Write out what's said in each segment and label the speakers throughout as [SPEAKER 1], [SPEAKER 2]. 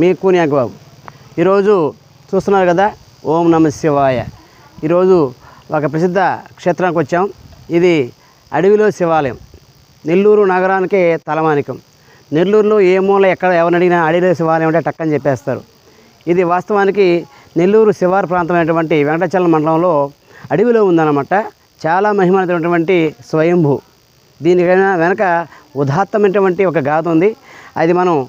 [SPEAKER 1] మీ కూని బాబు ఈరోజు చూస్తున్నారు కదా ఓం నమ శివాయ. ఈరోజు ఒక ప్రసిద్ధ క్షేత్రానికి వచ్చాం. ఇది అడవిలో శివాలయం. నెల్లూరు నగరానికి తలమానికం. నెల్లూరులో ఏ మూల ఎక్కడ ఎవరిని అడిగినా అడవిలో శివాలయం అంటే టక్కని చెప్పేస్తారు. ఇది వాస్తవానికి నెల్లూరు శివారు ప్రాంతమైనటువంటి వెంకటాచలం మండలంలో అడవిలో ఉందన్నమాట. చాలా మహిమైనటువంటి స్వయంభూ. దీనికైనా వెనక ఉదాత్తమైనటువంటి ఒక గాథ ఉంది. అది మనం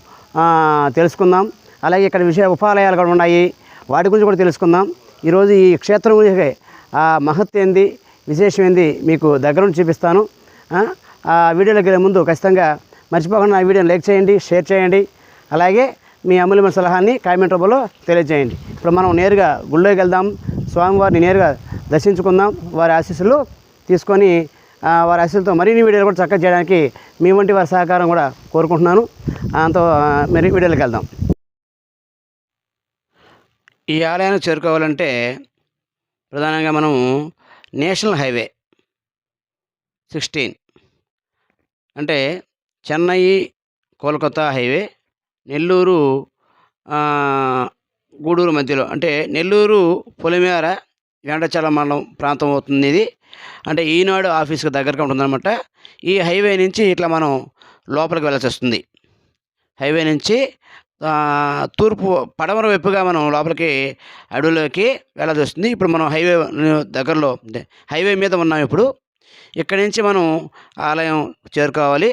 [SPEAKER 1] తెలుసుకుందాం. అలాగే ఇక్కడ విషయ ఉపాలయాలు కూడా ఉన్నాయి. వాటి గురించి కూడా తెలుసుకుందాం. ఈరోజు ఈ క్షేత్రం గురించి ఆ మహత్ ఏంది విశేషం ఏంది మీకు దగ్గర నుంచి చూపిస్తాను. ఆ, ఆ వీడియోలోకి వెళ్ళే ముందు ఖచ్చితంగా మర్చిపోకుండా ఆ వీడియోని లైక్ చేయండి షేర్ చేయండి. అలాగే మీ అమూల్యమైన సలహాన్ని కామెంట్ రూపంలో తెలియజేయండి. ఇప్పుడు మనం నేరుగా గుళ్ళోకి వెళ్దాం. స్వామివారిని నేరుగా దర్శించుకుందాం. వారి ఆశీస్సులు తీసుకొని వారి అసలుతో మరిన్ని వీడియోలు కూడా చక్కగా చేయడానికి మీ వంటి వారి సహకారం కూడా కోరుకుంటున్నాను. అంతో మరి వీడియోలకు వెళ్దాం. ఈ ఆలయాన్ని చేరుకోవాలంటే ప్రధానంగా మనం నేషనల్ హైవే సిక్స్టీన్ అంటే చెన్నై కోల్కతా హైవే నెల్లూరు గూడూరు మధ్యలో అంటే నెల్లూరు పొలిమేర వెండచల మండలం ప్రాంతం అవుతుంది ఇది. అంటే ఈనాడు ఆఫీస్కి దగ్గరగా ఉంటుందన్నమాట. ఈ హైవే నుంచి ఇట్లా మనం లోపలికి వెళ్ళాల్సి వస్తుంది. హైవే నుంచి తూర్పు పడమర వైపుగా మనం లోపలికి అడవిలోకి వెళ్ళాల్సి వస్తుంది. ఇప్పుడు మనం హైవే దగ్గరలో హైవే మీద ఉన్నాం ఇప్పుడు. ఇక్కడి నుంచి మనం ఆలయం చేరుకోవాలి.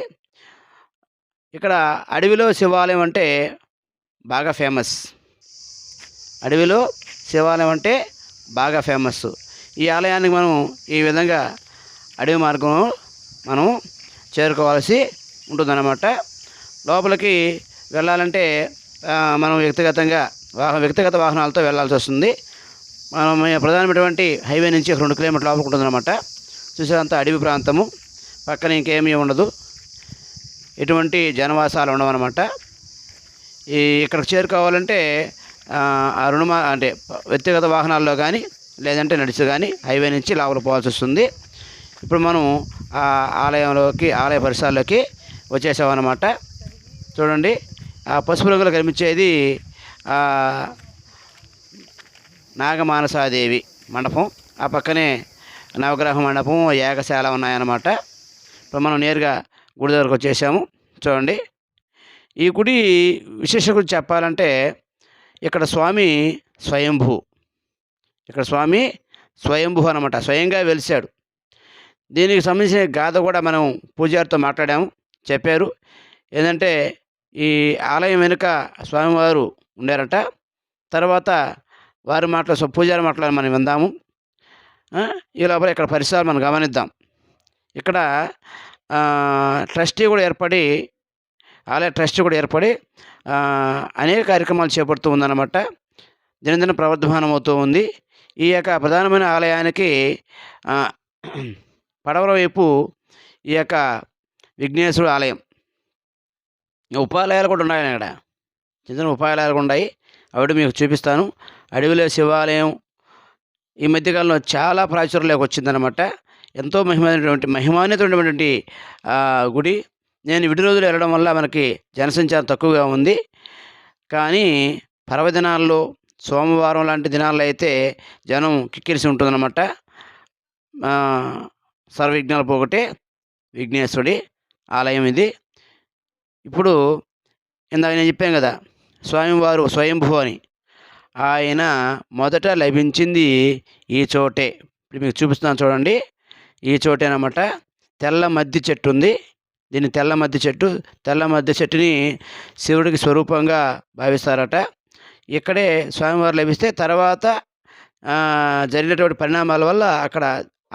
[SPEAKER 1] ఇక్కడ అడవిలో శివాలయం అంటే బాగా ఫేమస్. అడవిలో శివాలయం అంటే బాగా ఫేమస్. ఈ ఆలయానికి మనం ఈ విధంగా అడవి మార్గం మనం చేరుకోవాల్సి ఉంటుందన్నమాట. లోపలికి వెళ్ళాలంటే మనం వ్యక్తిగతంగా వాహన వ్యక్తిగత వాహనాలతో వెళ్ళాల్సి వస్తుంది. మనం ప్రధానమైనటువంటి హైవే నుంచి రెండు కిలోమీటర్ల లోపలికి ఉంటుందన్నమాట. చూసేదంతా అడవి ప్రాంతము పక్కన ఇంకేమీ ఉండదు. ఎటువంటి జనవాసాలు ఉండవన్నమాట. ఈ ఇక్కడికి చేరుకోవాలంటే ఆ రుణమా అంటే వ్యక్తిగత వాహనాల్లో కానీ లేదంటే నడిచి కానీ హైవే నుంచి లోపల పోవాల్సి వస్తుంది. ఇప్పుడు మనం ఆ ఆలయంలోకి ఆలయ పరిసరాల్లోకి వచ్చేసామన్నమాట. చూడండి ఆ పసుపు రంగులో కనిపించేది నాగమానసాదేవి మండపం. ఆ పక్కనే నవగ్రహ మండపం యాగశాల ఉన్నాయన్నమాట. ఇప్పుడు మనం నేరుగా గుడి దగ్గరకు వచ్చేసాము. చూడండి ఈ గుడి విశేష గురించి చెప్పాలంటే ఇక్కడ స్వామి స్వయంభూ ఇక్కడ స్వామి స్వయంభూ అనమాట స్వయంగా వెలిశాడు. దీనికి సంబంధించిన గాథ కూడా మనం పూజారితో మాట్లాడాము చెప్పారు. ఏంటంటే ఈ ఆలయం వెనుక స్వామివారు ఉండారట. తర్వాత వారి మాటలు పూజారి మాటలు మనం విందాము. ఈ లోపల ఇక్కడ పరిసరాలు మనం గమనిద్దాం. ఇక్కడ ట్రస్టీ కూడా ఏర్పడి ఆలయ ట్రస్టీ కూడా ఏర్పడి అనేక కార్యక్రమాలు చేపడుతూ ఉందన్నమాట. దినదిన ప్రవర్ధమానం అవుతూ ఉంది. ఈ యొక్క ప్రధానమైన ఆలయానికి పడవల వైపు ఈ యొక్క విఘ్నేశ్వరుడు ఆలయం. ఉపాలయాలు కూడా ఉన్నాయి అక్కడ. చిన్న చిన్న ఉపాలయాలు కూడా ఉన్నాయి. అవి మీకు చూపిస్తాను. అడవిలో శివాలయం ఈ మధ్యకాలంలో చాలా ప్రాచుర్యంలోకి వచ్చిందనమాట ఎంతో మహిమైనటువంటి మహిమాన్వితమైనటువంటి గుడి. నేను విడి రోజులు వెళ్ళడం వల్ల మనకి జనసంచారం తక్కువగా ఉంది. కానీ పర్వదినాల్లో సోమవారం లాంటి దినాల్లో అయితే జనం కిక్కిరిసి ఉంటుందన్నమాట. సర్వవిఘ్నాలు పోగొట్టే విఘ్నేశ్వరుడి ఆలయం ఇది. ఇప్పుడు ఇందాక నేను చెప్పాను కదా స్వామివారు స్వయంభూ అని. ఆయన మొదట లభించింది ఈ చోటే. ఇప్పుడు మీకు చూపిస్తున్నాను చూడండి. ఈ చోటేనమాట తెల్ల మద్ది చెట్టు ఉంది. దీన్ని తెల్ల మద్ది చెట్టు తెల్ల మద్ది చెట్టుని శివుడికి స్వరూపంగా భావిస్తారట. ఇక్కడే స్వామివారు లభిస్తే తర్వాత జరిగినటువంటి పరిణామాల వల్ల అక్కడ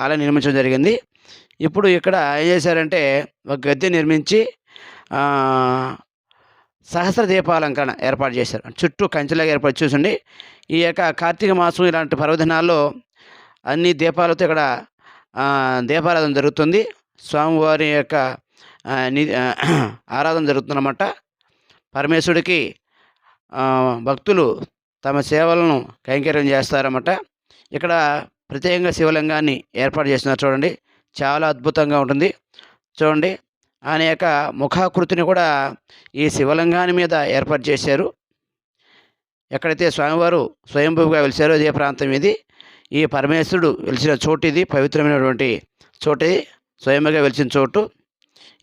[SPEAKER 1] ఆలయం నిర్మించడం జరిగింది. ఇప్పుడు ఇక్కడ ఏం చేశారంటే ఒక గద్దె నిర్మించి సహస్ర దీపాలంకరణ ఏర్పాటు చేశారు. చుట్టూ కంచెలాగా ఏర్పాటు చూసండి ఈ యొక్క కార్తీక మాసం ఇలాంటి పర్వదినాల్లో అన్ని దీపాలతో ఇక్కడ దీపారాధన జరుగుతుంది. స్వామివారి యొక్క ఆరాధన జరుగుతుందన్నమాట. పరమేశ్వరుడికి భక్తులు తమ సేవలను కైంకర్యం చేస్తారన్నమాట. ఇక్కడ ప్రత్యేకంగా శివలింగాన్ని ఏర్పాటు చేస్తున్నారు చూడండి. చాలా అద్భుతంగా ఉంటుంది. చూడండి. ఆయన యొక్క ముఖాకృతిని కూడా ఈ శివలింగాన్ని మీద ఏర్పాటు చేశారు. ఎక్కడైతే స్వామివారు స్వయంభూగా వెలిసారో అదే ప్రాంతం ఇది. ఈ పరమేశ్వరుడు వెలిసిన చోటు ఇది. పవిత్రమైనటువంటి చోటు ఇది. స్వయంగా వెలిసిన చోటు.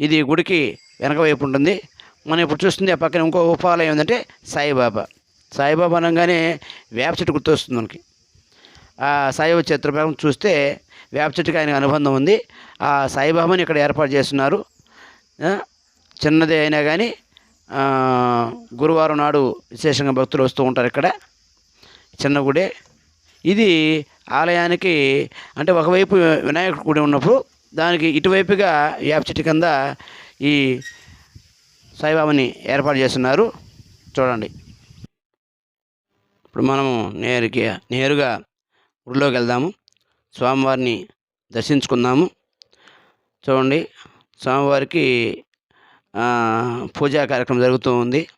[SPEAKER 1] ఇది గుడికి వెనక వైపు ఉంటుంది. మనం ఇప్పుడు చూస్తుంది ఆ పక్కన ఇంకో ఉపాలయం ఏంటంటే సాయిబాబా. సాయిబాబా అనగానే వేప చెట్టు గుర్తొస్తుంది మనకి. ఆ సాయిబాబా చిత్రపటం చూస్తే వేప చెట్టుకి ఆయనకు అనుబంధం ఉంది. ఆ సాయిబాబాని ఇక్కడ ఏర్పాటు చేస్తున్నారు. చిన్నదే అయినా కానీ గురువారం నాడు విశేషంగా భక్తులు వస్తూ ఉంటారు ఇక్కడ. చిన్న గుడే. ఇది ఆలయానికి అంటే ఒకవైపు వినాయకుడి గుడి ఉన్నప్పుడు దానికి ఇటువైపుగా వేప చెట్టు కింద ఈ సాయిబాబాని ఏర్పాటు చేస్తున్నారు. చూడండి. ఇప్పుడు మనము నేరుకి నేరుగా గుడిలోకి వెళ్దాము. స్వామివారిని దర్శించుకుందాము. చూడండి. స్వామివారికి పూజా కార్యక్రమం జరుగుతూ ఉంది.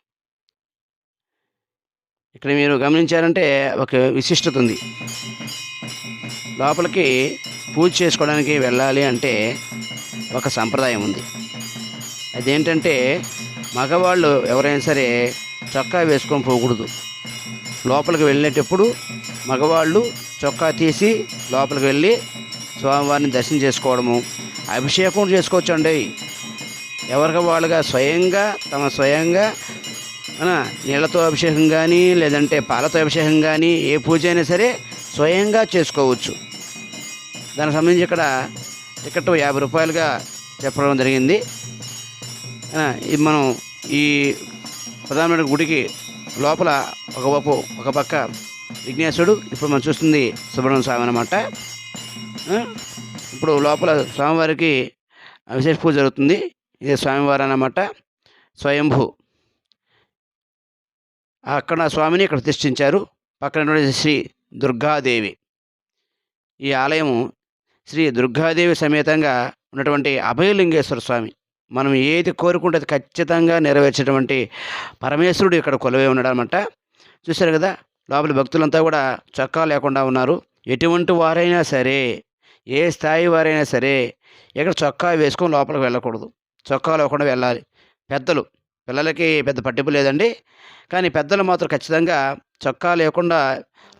[SPEAKER 1] ఇక్కడ మీరు గమనించారంటే ఒక విశిష్టత ఉంది. లోపలికి పూజ చేసుకోవడానికి వెళ్ళాలి అంటే ఒక సంప్రదాయం ఉంది. అదేంటంటే మగవాళ్ళు ఎవరైనా సరే చొక్కా వేసుకొని పోకూడదు. లోపలికి వెళ్ళేటప్పుడు మగవాళ్ళు చొక్కా తీసి లోపలికి వెళ్ళి స్వామివారిని దర్శనం చేసుకోవడము అభిషేకం చేసుకోవచ్చండి. ఎవరికి వాళ్ళుగా స్వయంగా తమ స్వయంగా నీళ్ళతో అభిషేకం కానీ లేదంటే పాలతో అభిషేకం కానీ ఏ పూజ అయినా సరే స్వయంగా చేసుకోవచ్చు. దానికి సంబంధించి ఇక్కడ టికెట్ యాభై రూపాయలుగా చెప్పడం జరిగింది. ఇది మనం ఈ ప్రధానమైన గుడికి లోపల ఒక వైపు ఒక పక్క విఘ్నేశ్వరుడు ఇప్పుడు మనం చూస్తుంది సుబ్రహ్మణ్య స్వామి అనమాట ఇప్పుడు లోపల స్వామివారికి విశేష పూజ జరుగుతుంది. ఇది స్వామివారు అన్నమాట. స్వయంభూ. అక్కడ స్వామిని ఇక్కడ ప్రతిష్ఠించారు. పక్కన శ్రీ దుర్గాదేవి. ఈ ఆలయము శ్రీ దుర్గాదేవి సమేతంగా ఉన్నటువంటి అభయలింగేశ్వర స్వామి. మనం ఏది కోరుకుంటే అది ఖచ్చితంగా నెరవేర్చేటువంటి పరమేశ్వరుడు ఇక్కడ కొలవే ఉన్నాడనమాట. చూశారు కదా లోపల భక్తులంతా కూడా చొక్కా లేకుండా ఉన్నారు. ఎటువంటి వారైనా సరే ఏ స్థాయి వారైనా సరే ఇక్కడ చొక్కా వేసుకొని లోపలికి వెళ్ళకూడదు. చొక్కా లేకుండా వెళ్ళాలి. పెద్దలు పిల్లలకి పెద్ద పట్టింపు లేదండి. కానీ పెద్దలు మాత్రం ఖచ్చితంగా చొక్కా లేకుండా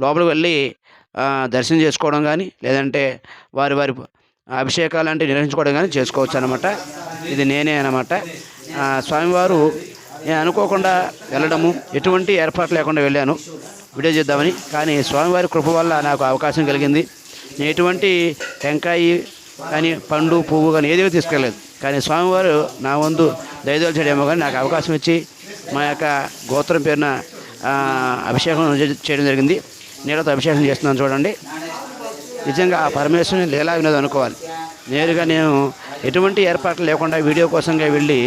[SPEAKER 1] లోపలికి వెళ్ళి దర్శనం చేసుకోవడం కానీ లేదంటే వారి వారి అభిషేకాలు అంటే నిర్వహించుకోవడం కానీ చేసుకోవచ్చు అనమాట ఇది నేనే అనమాట స్వామివారు నేను అనుకోకుండా వెళ్ళడము ఎటువంటి ఏర్పాటు లేకుండా వెళ్ళాను. వీడియో చేద్దామని. కానీ స్వామివారి కృప వల్ల నాకు అవకాశం కలిగింది. నేను ఎటువంటి టెంకాయి కానీ పండు పువ్వు కానీ ఏదేవి తీసుకెళ్ళలేదు కానీ స్వామివారు నా వంతు దయదోల్చాడేమో కానీ నాకు అవకాశం ఇచ్చి మా యొక్క గోత్రం పేరున అభిషేకం చేయడం జరిగింది. నీళ్ళతో అభిషేకం చేస్తున్నాను చూడండి. నిజంగా ఆ పరమేశ్వరుని లీలా వినోదం అనుకోవాలి. నేరుగా నేను ఎటువంటి ఏర్పాట్లు లేకుండా వీడియో కోసంగా వెళ్ళి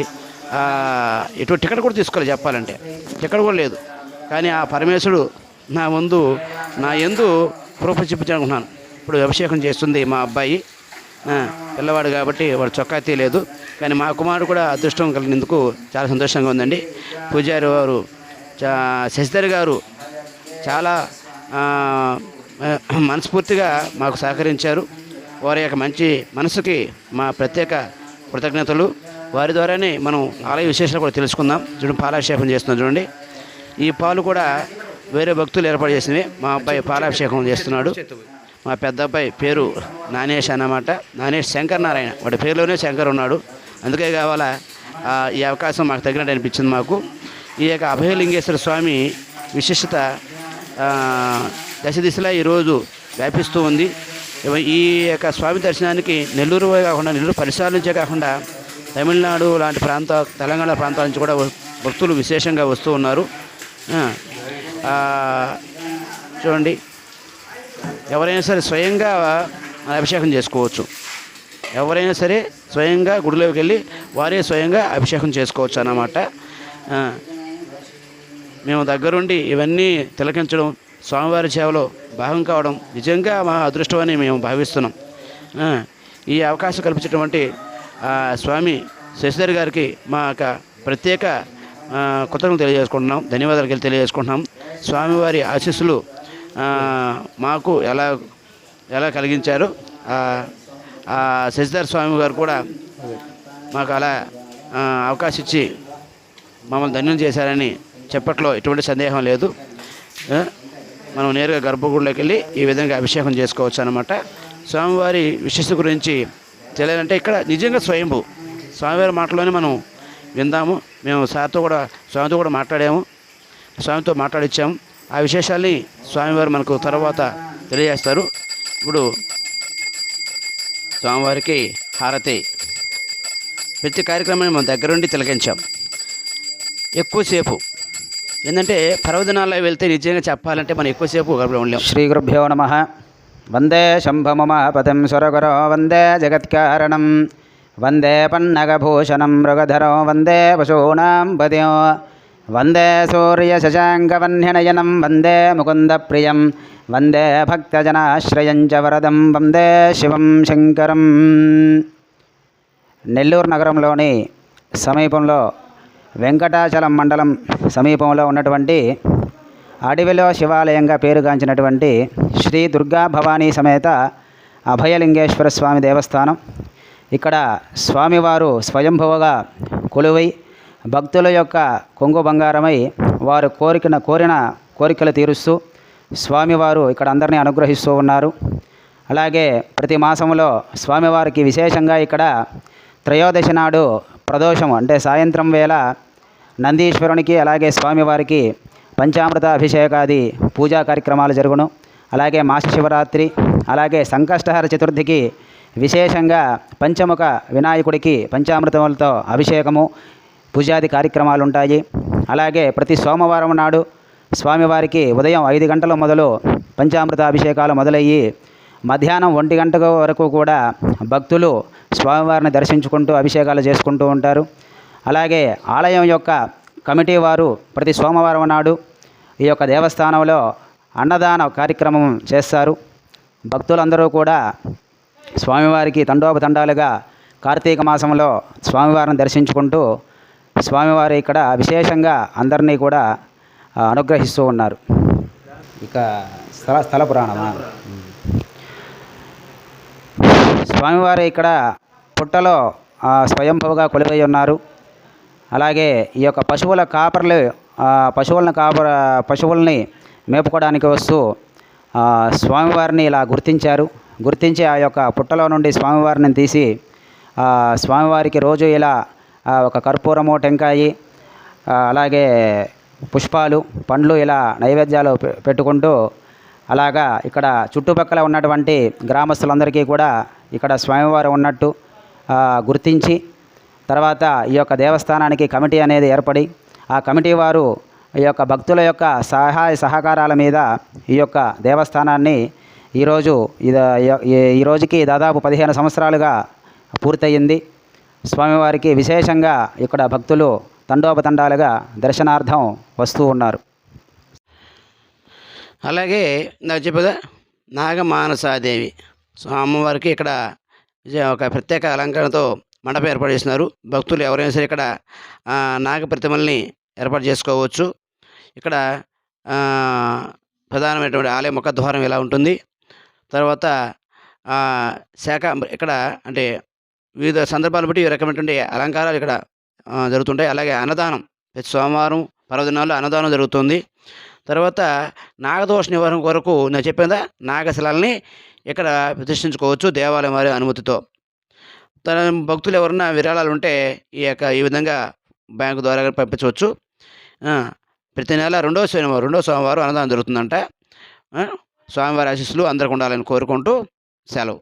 [SPEAKER 1] ఆ, ఎటువంటి టికెట్ కూడా తీసుకోవాలి చెప్పాలంటే. టికెట్ కూడా లేదు. కానీ ఆ పరమేశ్వరుడు నా ముందు నా ఎందు కృప చూపించాలనుకున్నాను ఇప్పుడు అభిషేకం చేస్తుంది మా అబ్బాయి. పిల్లవాడు కాబట్టి వాడు చొక్కా తీయలేదు కానీ మా కుమారుడు కూడా అదృష్టం కలిగినందుకు చాలా సంతోషంగా ఉందండి. పూజారి వారు చా శశిధర్ గారు చాలా మనస్ఫూర్తిగా మాకు సహకరించారు. వారి యొక్క మంచి మనసుకి మా ప్రత్యేక కృతజ్ఞతలు. వారి ద్వారానే మనం ఆలయ విశేషాలు కూడా తెలుసుకుందాం. చూడండి పాలాభిషేకం చేస్తున్నాం చూడండి. ఈ పాలు కూడా వేరే భక్తులు ఏర్పాటు చేసినవి. మా అబ్బాయి పాలాభిషేకం చేస్తున్నాడు. మా పెద్ద అబ్బాయి పేరు నానేష్ అన్నమాట. నానేష్ శంకర్ నారాయణ. వాడి పేరులోనే శంకర్ ఉన్నాడు. అందుకే కావాలా ఈ అవకాశం మాకు తగినట్టు అనిపించింది మాకు. ఈ యొక్క అభయలింగేశ్వర స్వామి విశిష్టత దశ దిశలా ఈరోజు వ్యాపిస్తూ ఉంది. ఈ యొక్క స్వామి దర్శనానికి నెల్లూరు కాకుండా నెల్లూరు పరిసరాల నుంచే కాకుండా తమిళనాడు లాంటి ప్రాంత తెలంగాణ ప్రాంతాల నుంచి కూడా భక్తులు విశేషంగా వస్తూ ఉన్నారు. చూడండి. ఎవరైనా సరే స్వయంగా అభిషేకం చేసుకోవచ్చు. ఎవరైనా సరే స్వయంగా గుడిలోకి వెళ్ళి వారే స్వయంగా అభిషేకం చేసుకోవచ్చు అన్నమాట. మేము దగ్గరుండి ఇవన్నీ తిలకించడం స్వామివారి సేవలో భాగం కావడం నిజంగా మా అదృష్టం అని మేము భావిస్తున్నాం. ఈ అవకాశం కల్పించినటువంటి స్వామి శశిధర్ గారికి మా యొక్క ప్రత్యేక కృతజ్ఞతలు తెలియజేసుకుంటున్నాం ధన్యవాదాలు తెలియజేసుకుంటున్నాం. స్వామివారి ఆశీస్సులు మాకు ఎలా ఎలా కలిగించారు? శశిధర్ స్వామి గారు కూడా మాకు అలా అవకాశం ఇచ్చి మమ్మల్ని ధన్యం చేశారని చెప్పట్లో ఎటువంటి సందేహం లేదు. మనం నేరుగా గర్భగుడిలోకి వెళ్ళి ఈ విధంగా అభిషేకం చేసుకోవచ్చు అనమాట స్వామివారి విశిష్ట గురించి తెలియాలంటే ఇక్కడ నిజంగా స్వయంభూ. స్వామివారి మాటలోనే మనం విందాము. మేము సార్తో కూడా స్వామితో కూడా మాట్లాడాము. స్వామితో మాట్లాడిచ్చాము. ఆ విశేషాల్ని స్వామివారు మనకు తర్వాత తెలియజేస్తారు. ఇప్పుడు స్వామివారికి హారతి. ప్రతి కార్యక్రమాన్ని మనం దగ్గరుండి తిలకించాం. ఎక్కువసేపు ఏంటంటే పర్వదినాల్లో వెళ్తే నిజంగా చెప్పాలంటే మనం ఎక్కువసేపు ఉండలేము శ్రీ
[SPEAKER 2] గురుభ్యో నమ. వందే శంభమమాపతిం సురగురో వందే జగత్కారణం. వందే పన్నగభూషణం మృగధరో వందే పశూనాం పదో వందే సూర్య సూర్యశశాంకవన్యనయనం వందే ముకుందప్రియం. వందే భక్తజనాశ్రయం చ వరదం వందే శివం శంకరం. నెల్లూరు నగరంలోని సమీపంలో వెంకటాచలం మండలం సమీపంలో ఉన్నటువంటి అడవిలో శివాలయంగా పేరుగాంచినటువంటి శ్రీ దుర్గా భవానీ సమేత అభయలింగేశ్వర స్వామి దేవస్థానం. ఇక్కడ స్వామివారు స్వయంభువగా కొలువై భక్తుల యొక్క కొంగు బంగారమై వారు కోరికన కోరిన కోరికలు తీరుస్తూ స్వామివారు ఇక్కడ అందరినీ అనుగ్రహిస్తూ ఉన్నారు. అలాగే ప్రతి మాసంలో స్వామివారికి విశేషంగా ఇక్కడ త్రయోదశి నాడు ప్రదోషం అంటే సాయంత్రం వేళ నందీశ్వరునికి అలాగే స్వామివారికి పంచామృత అభిషేకాది పూజా కార్యక్రమాలు జరుగును. అలాగే మాస శివరాత్రి అలాగే సంకష్టహర చతుర్థికి విశేషంగా పంచముఖ వినాయకుడికి పంచామృతములతో అభిషేకము పూజాది కార్యక్రమాలు ఉంటాయి. అలాగే ప్రతి సోమవారం నాడు స్వామివారికి ఉదయం ఐదు గంటల మొదలు పంచామృత అభిషేకాలు మొదలయ్యి మధ్యాహ్నం ఒంటి గంట వరకు కూడా భక్తులు స్వామివారిని దర్శించుకుంటూ అభిషేకాలు చేసుకుంటూ ఉంటారు. అలాగే ఆలయం యొక్క కమిటీ వారు ప్రతి సోమవారం నాడు ఈ యొక్క దేవస్థానంలో అన్నదాన కార్యక్రమం చేస్తారు. భక్తులందరూ కూడా స్వామివారికి తండోపతండాలుగా కార్తీక మాసంలో స్వామివారిని దర్శించుకుంటూ స్వామివారు ఇక్కడ విశేషంగా అందరినీ కూడా అనుగ్రహిస్తూ ఉన్నారు. ఇక స్థల స్థల పురాణమా? స్వామివారు ఇక్కడ పుట్టలో స్వయంభవగా స్వయంభువుగా కొలువై ఉన్నారు. అలాగే ఈ యొక్క పశువుల కాపర్లు పశువులను కాపర పశువుల్ని మేపుకోవడానికి వస్తూ స్వామివారిని ఇలా గుర్తించారు. గుర్తించి ఆ యొక్క పుట్టలో నుండి స్వామివారిని తీసి స్వామివారికి రోజు ఇలా ఒక కర్పూరము టెంకాయి అలాగే పుష్పాలు పండ్లు ఇలా నైవేద్యాలు పె- పెట్టుకుంటూ అలాగా ఇక్కడ చుట్టుపక్కల ఉన్నటువంటి గ్రామస్తులందరికీ కూడా ఇక్కడ స్వామివారు ఉన్నట్టు గుర్తించి తర్వాత ఈ యొక్క దేవస్థానానికి కమిటీ అనేది ఏర్పడి ఆ కమిటీ వారు ఈ యొక్క భక్తుల యొక్క సహాయ సహకారాల మీద ఈ యొక్క దేవస్థానాన్ని ఈరోజు ఇది ఈ- ఈ రోజుకి దాదాపు పదిహేను సంవత్సరాలుగా పూర్తయింది. స్వామివారికి విశేషంగా ఇక్కడ భక్తులు తండోపతండాలుగా దర్శనార్థం వస్తూ ఉన్నారు.
[SPEAKER 1] అలాగే నాకు చెప్పదా నాగమానసాదేవి స్వామివారికి ఇక్కడ ఒక ప్రత్యేక అలంకరణతో మండపం ఏర్పాటు చేస్తున్నారు. భక్తులు ఎవరైనా సరే ఇక్కడ నాగ ప్రతిమల్ని ఏర్పాటు చేసుకోవచ్చు. ఇక్కడ ప్రధానమైనటువంటి ఆలయ ముఖద్వారం ఇలా ఉంటుంది. తర్వాత శాఖ ఇక్కడ అంటే వివిధ సందర్భాలు బట్టి ఈ రకమైనటువంటి అలంకారాలు ఇక్కడ జరుగుతుంటాయి. అలాగే అన్నదానం ప్రతి సోమవారం పర్వదినాల్లో అన్నదానం జరుగుతుంది. తర్వాత నాగదోష నివారణ కొరకు నేను చెప్పిన నాగశిలాల్ని ఇక్కడ ప్రతిష్ఠించుకోవచ్చు దేవాలయం వారి అనుమతితో. తన భక్తులు ఎవరన్నా విరాళాలు ఉంటే ఈ యొక్క ఈ విధంగా బ్యాంకు ద్వారా పంపించవచ్చు. ప్రతి నెల రెండో శనివారం రెండో సోమవారం అన్నదానం జరుగుతుందంట. స్వామివారి ఆశీస్సులు అందరికి ఉండాలని కోరుకుంటూ సెలవు.